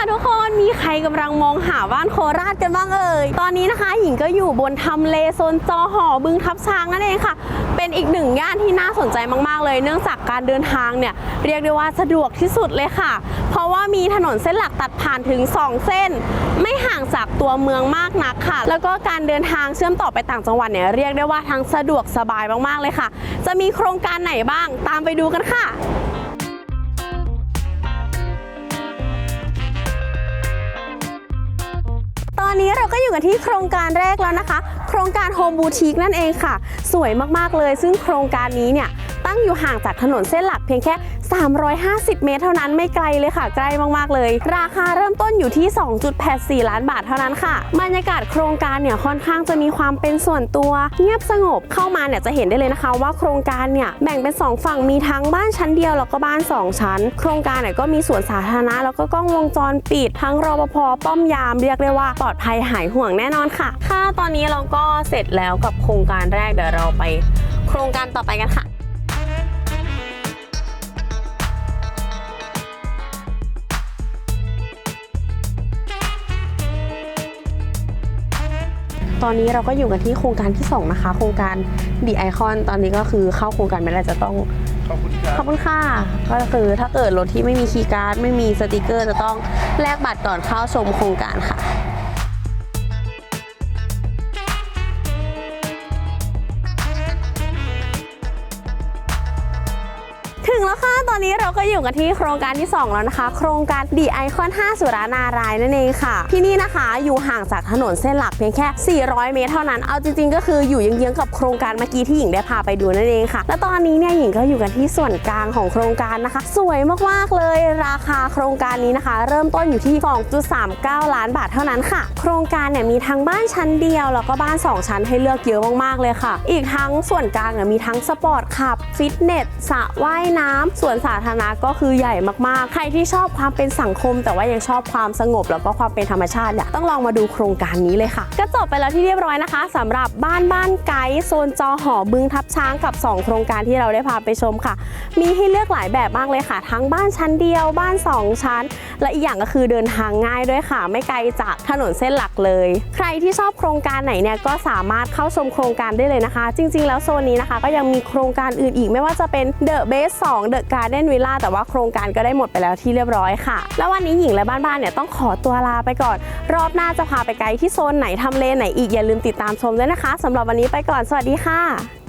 ค่ะทุกคนมีใครกำลังมองหาบ้านโคราชกันบ้างเอ่ย ตอนนี้นะคะหญิงก็อยู่บนทำเลโซนจอหอบึงทับช้างนั่นเองค่ะ เป็นอีกหนึ่งย่านที่น่าสนใจมากๆเลย เนื่องจากการเดินทางเนี่ยเรียกได้ว่าสะดวกที่สุดเลยค่ะ เพราะว่ามีถนนเส้นหลักตัดผ่านถึง 2 เส้น ไม่ห่างจากตัวเมืองมากนักค่ะ แล้วก็การเดินทางเชื่อมต่อไปต่างจังหวัดเนี่ยเรียกได้ว่าทั้งสะดวกสบายมากๆเลยค่ะ จะมีโครงการไหนบ้างตามไปดูกันค่ะ อนนี้เราก็อยู่กันที่โครงการแรกแล้วนะคะ โครงการโฮมบูติกนั่นเองค่ะ สวยมากๆเลย ซึ่งโครงการนี้เนี่ย ตั้งอยู่ห่างจากถนนเส้นหลักเพียงแค่ 350 เมตรเท่านั้นไม่ไกลเลยค่ะ ใกล้มากๆเลย ราคาเริ่มต้นอยู่ที่ 2.84 ล้านบาทเท่านั้นค่ะ บรรยากาศโครงการเนี่ยค่อนข้างจะมีความเป็นส่วนตัว เงียบสงบเข้ามาเนี่ยจะเห็นได้เลยนะคะว่าโครงการเนี่ยแบ่งเป็น 2 ฝั่งมีทั้งบ้านชั้นเดียวแล้วก็บ้าน 2 ชั้น โครงการเนี่ยก็มีสวนสาธารณะแล้วก็กล้องวงจรปิด ทั้งรปภป้อมยามเรียกได้ว่าปลอดภัยหายห่วงแน่นอนค่ะ ค่ะตอนนี้เราก็เสร็จแล้วกับโครงการแรกเดี๋ยวเราไป โครงการต่อไปกันค่ะ ตอนนี้เราก็อยู่กันที่โครงการที่ 2 นะคะ โครงการดีไอคอนตอนนี้ก็คือเข้าโครงการไม่ได้จะต้องขอบคุณครัขอบบคุณค่ะ ก็คือถ้าเกิดรถที่ไม่มีคีย์การ์ดไม่มีสติกเกอร์จะต้องแลกบัตรก่อนเข้าชมโครงการค่ะ ถึงแล้วค่ะ ตอนนี้เราก็อยู่กันที่โครงการที่ 2 แล้วนะคะ โครงการดีไอคอน 5 สุรานารายณ์นั่นเองค่ะ ที่นี่นะคะอยู่ห่างจากถนนเส้นหลักเพียงแค่ 400 เมตรเท่านั้น เอาจริง ๆ ก็คืออยู่เยื้องๆกับโครงการเมื่อกี้ที่หญิงได้พาไปดูนั่นเองค่ะ และตอนนี้เนี่ยหญิงก็อยู่กันที่ส่วนกลางของโครงการนะคะ สวยมากๆเลย ราคาโครงการนี้นะคะ เริ่มต้นอยู่ที่ 2.39 ล้านบาทเท่านั้นค่ะ โครงการเนี่ยมีทั้งบ้านชั้นเดียวแล้วก็บ้าน 2 ชั้นให้เลือกเยอะมากๆเลยค่ะ อีกทั้งส่วนกลางเนี่ยมีทั้งสปอร์ตคลับฟิตเนสสระว่ายน้ำสวนสาธารณะก็คือใหญ่มากๆ ใครที่ชอบความเป็นสังคม แต่ว่ายังชอบความสงบ แล้วก็ความเป็นธรรมชาติเนี่ยต้องลองมาดูโครงการนี้เลยค่ะ ก็จบไปแล้วที่เรียบร้อยนะคะสำหรับบ้านบ้านไกด์โซนจอหอบึงทับช้างกับ 2 โครงการที่เราได้พาไปชมค่ะ มีให้เลือกหลายแบบมากเลยค่ะ ทั้งบ้านชั้นเดียวบ้าน 2 ชั้น และอีกอย่างก็คือเดินทางง่ายด้วยค่ะ ไม่ไกลจากถนนเส้นหลักเลย ใครที่ชอบโครงการไหนเนี่ยก็สามารถเข้าชมโครงการได้เลยนะคะ จริง ๆ แล้วโซนนี้นะคะ ก็ยังมีโครงการอื่นอีกไม่ว่าจะเป็นเดอะเบส The Base 2 The Garden Villa แต่ว่าโครงการก็ได้หมดไปแล้วที่เรียบร้อยค่ะ แล้ววันนี้หญิงและบ้านๆเนี่ยต้องขอตัวลาไปก่อน รอบหน้าจะพาไปไกลที่โซนไหนทำเลไหนอีกอย่าลืมติดตามชมด้วยนะคะสำหรับวันนี้ไปก่อนสวัสดีค่ะ